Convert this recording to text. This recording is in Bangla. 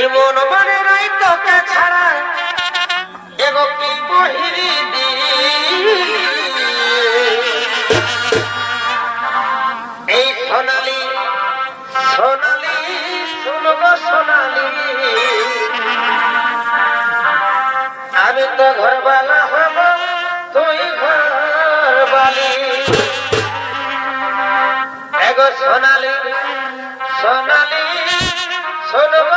এমন মনে নাই তোকে ছাড়া। এগো কি বহিরি দি এই সোনালি সোনালি, শুনব সোনালি। আমি তো ঘরবালা হব, তুই ঘরবালি। শুনব